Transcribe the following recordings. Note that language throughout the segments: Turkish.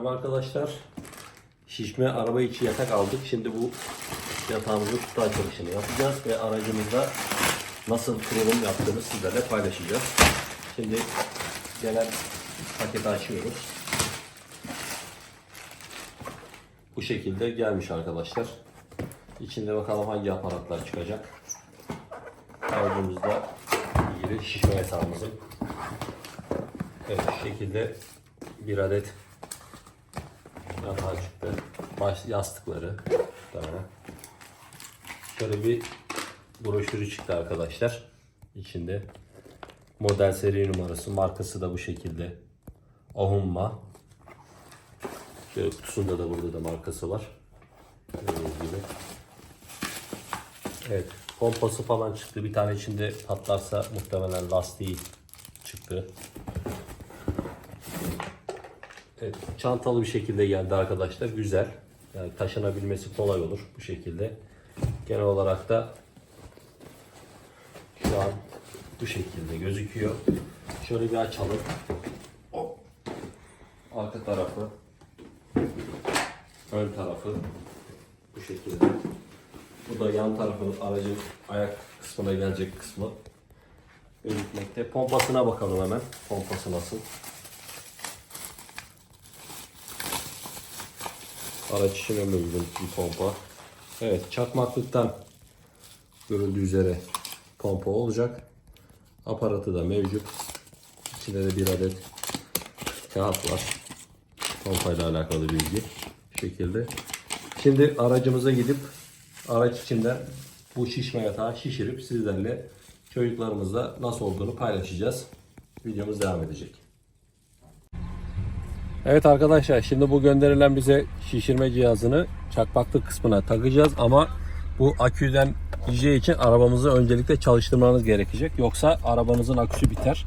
Merhaba arkadaşlar. Şişme araba içi yatak aldık. Şimdi bu yatağımızın kutu açılışını yapacağız ve aracımızda nasıl kurulum yaptığını sizlerle paylaşacağız. Şimdi gelen paketi açıyoruz. Bu şekilde gelmiş arkadaşlar. İçinde bakalım hangi aparatlar çıkacak. Aracımızda ilgili şişme yatağımızın Evet şu şekilde bir adet yatağı çıktı. Baş yastıkları muhtemelen. Şöyle bir broşürü çıktı arkadaşlar. İçinde model seri numarası, markası da bu şekilde. Ahumma. Şöyle kutusunda da burada da markası var. Gördüğünüz gibi. Evet, pompası falan çıktı. Bir tane içinde patlarsa muhtemelen lastiği çıktı. Evet, çantalı bir şekilde geldi arkadaşlar. Güzel. Yani taşınabilmesi kolay olur bu şekilde. Genel olarak da şu an bu şekilde gözüküyor. Şöyle bir açalım. Hop. Arka tarafı. Ön tarafı. Bu şekilde. Bu da yan tarafı aracın ayak kısmına gelecek kısmı. Gözükmekte. Pompasına bakalım hemen. Pompası nasıl? Araç için ömür uygun bir pompa. Evet çakmaklıktan görüldüğü üzere pompa olacak. Aparatı da mevcut. İçinde de bir adet kağıt var. Pompayla alakalı bilgi. Şekilde. Şimdi aracımıza gidip araç içinden bu şişme yatağı şişirip sizlerle çocuklarımızla nasıl olduğunu paylaşacağız. Videomuz devam edecek. Evet arkadaşlar şimdi bu gönderilen bize şişirme cihazını çakmaklık kısmına takacağız ama bu aküden gideceği için arabamızı öncelikle çalıştırmanız gerekecek. Yoksa arabanızın aküsü biter.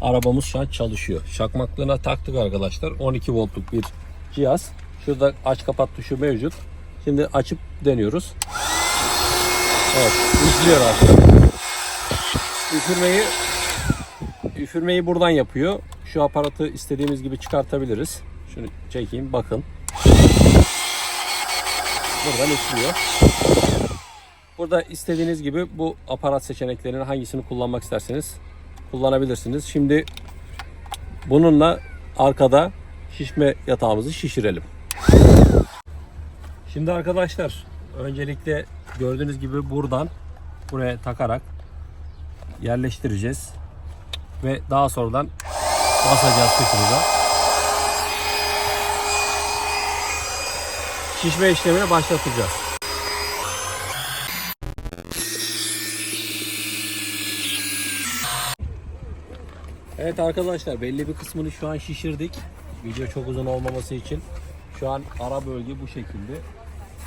Arabamız şu an çalışıyor. Çakmaklığına taktık arkadaşlar. 12 voltluk bir cihaz. Şurada aç kapat tuşu mevcut. Şimdi açıp deniyoruz. Evet, üflüyor artık. Üfürmeyi üfürmeyi buradan yapıyor. Şu aparatı istediğimiz gibi çıkartabiliriz. Şunu çekeyim bakın. Buradan üflüyor. Burada istediğiniz gibi bu aparat seçeneklerinin hangisini kullanmak isterseniz kullanabilirsiniz. Şimdi bununla arkada şişme yatağımızı şişirelim. Şimdi arkadaşlar öncelikle gördüğünüz gibi buradan buraya takarak yerleştireceğiz ve daha sonradan basacağız tuşumuza. Şişme işlemini başlatacağız. Evet arkadaşlar belli bir kısmını şu an şişirdik. Video çok uzun olmaması için. Şu an ara bölge bu şekilde.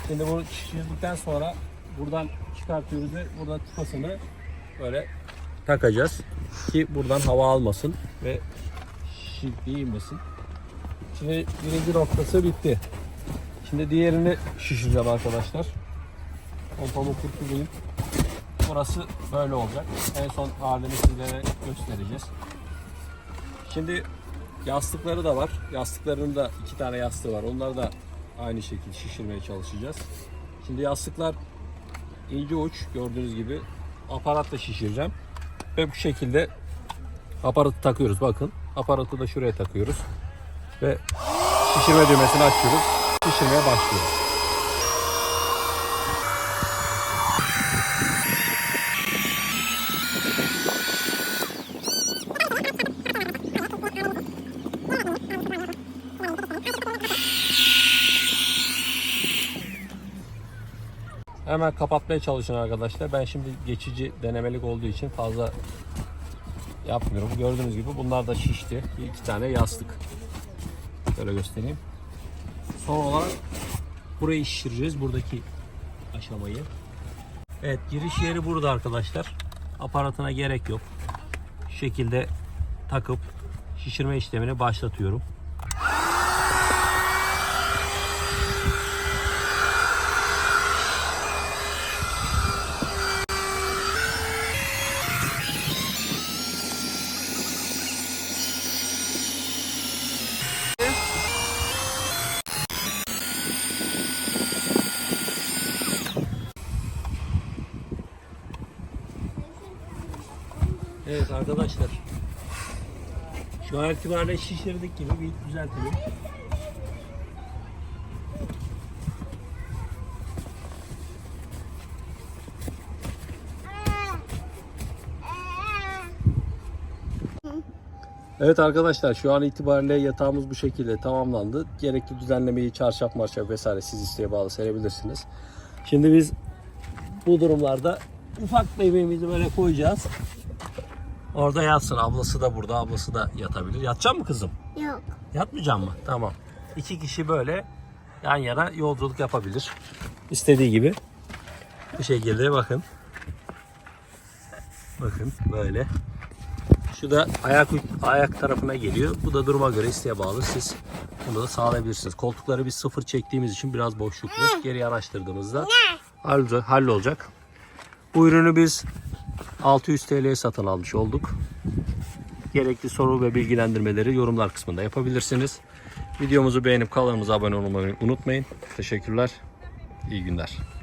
Şimdi bunu şişirdikten sonra buradan çıkartıyoruz ve buradan tıpasını böyle takacağız ki buradan hava almasın ve şişliği inmesin. Şimdi birinci noktası bitti. Şimdi diğerini şişireceğim arkadaşlar. Pompamı kurtulayım. Burası böyle olacak. En son halini sizlere göstereceğiz. Şimdi yastıkları da var. Yastıklarının da iki tane yastığı var. Onları da aynı şekilde şişirmeye çalışacağız. Şimdi yastıklar ince uç gördüğünüz gibi aparatla şişireceğim. Ve bu şekilde aparatı takıyoruz. Bakın aparatı da şuraya takıyoruz. Ve şişirme düğmesini açıyoruz. Şişirmeye başlıyoruz. Hemen kapatmaya çalışın arkadaşlar. Ben şimdi geçici denemelik olduğu için fazla yapmıyorum. Gördüğünüz gibi bunlar da şişti. Bir iki tane yastık. Şöyle göstereyim. Son olarak burayı şişireceğiz. Buradaki aşamayı. Evet giriş yeri burada arkadaşlar. Aparatına gerek yok. Şu şekilde takıp şişirme işlemini başlatıyorum. Evet arkadaşlar. Şu an itibariyle şişirdik gibi bir düzeltelim. Evet arkadaşlar şu an itibariyle yatağımız bu şekilde tamamlandı. Gerekli düzenlemeyi çarşaf marşaf vesaire siz isteğe bağlı serebilirsiniz. Şimdi biz bu durumlarda ufak bebeğimizi böyle koyacağız. Orada yatsın. Ablası da burada. Ablası da yatabilir. Yatacak mı kızım? Yok. Yatmayacak mı? Tamam. İki kişi böyle yan yana yolculuk yapabilir. İstediği gibi. Bu şekilde bakın. Bakın böyle. Şu da ayak ayak tarafına geliyor. Bu da duruma göre isteğe bağlı. Siz bunu da sağlayabilirsiniz. Koltukları biz sıfır çektiğimiz için biraz boşluklu. Geri yanaştırdığımızda hall- hallolacak. Bu ürünü biz 600 TL'ye satın almış olduk. Gerekli soru ve bilgilendirmeleri yorumlar kısmında yapabilirsiniz. Videomuzu beğenip kanalımıza abone olmayı unutmayın. Teşekkürler. İyi günler.